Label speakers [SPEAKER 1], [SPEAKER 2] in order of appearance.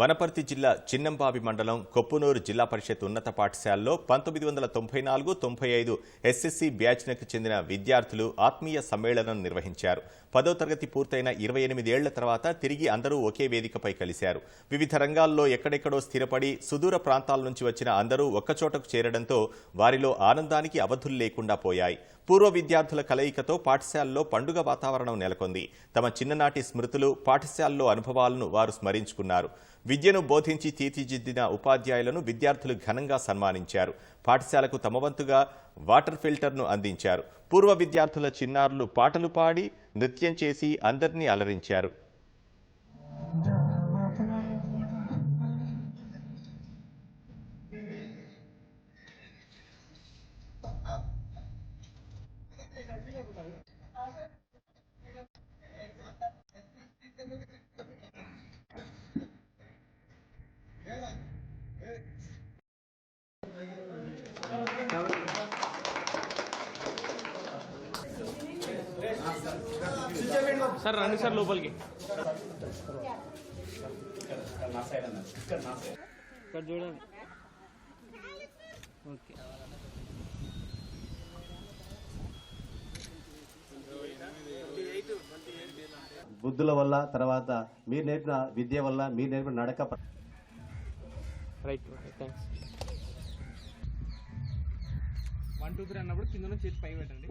[SPEAKER 1] వనపర్తి జిల్లా చిన్నంబావి మండలం కొప్పునూరు జిల్లా పరిషత్ ఉన్నత పాఠశాలలో పంతొమ్మిది వందల తొంభై నాలుగు తొంభై ఐదు ఎస్ఎస్సి బ్యాచ్లకు చెందిన విద్యార్థులు ఆత్మీయ సమ్మేళనం నిర్వహించారు. పదో తరగతి పూర్తయిన ఇరవై ఎనిమిదేళ్ళ తర్వాత తిరిగి అందరూ ఒకే వేదికపై కలిశారు. వివిధ రంగాల్లో ఎక్కడెక్కడో స్థిరపడి సుదూర ప్రాంతాల నుంచి వచ్చిన అందరూ ఒక్కచోటకు చేరడంతో వారిలో ఆనందానికి అవధులు లేకుండా పోయాయి. పూర్వ విద్యార్థుల కలయికతో పాఠశాలలో పండుగ వాతావరణం నెలకొంది. తమ చిన్ననాటి స్మృతులు పాఠశాలలో అనుభవాలను వారు స్మరించుకున్నారు. విద్యను బోధించి తీర్చిదిద్దిన ఉపాధ్యాయులను విద్యార్థులు ఘనంగా సన్మానించారు. పాఠశాలకు తమ వంతుగా వాటర్ ఫిల్టర్ను అందించారు. పూర్వ విద్యార్థుల చిన్నారులు పాటలు పాడి నృత్యం చేసి అందరినీ అలరించారు.
[SPEAKER 2] సార్ రండి సార్ లోపలికి. ఇక్కడ చూడండి. ఓకే.
[SPEAKER 3] బుద్ధుల వల్ల తర్వాత మీరు నేర్పిన విద్య వల్ల మీరు నేర్పిన నడక
[SPEAKER 2] right thanks one two three అన్నప్పుడు కింద నుంచి చేతి పై పెట్టండి.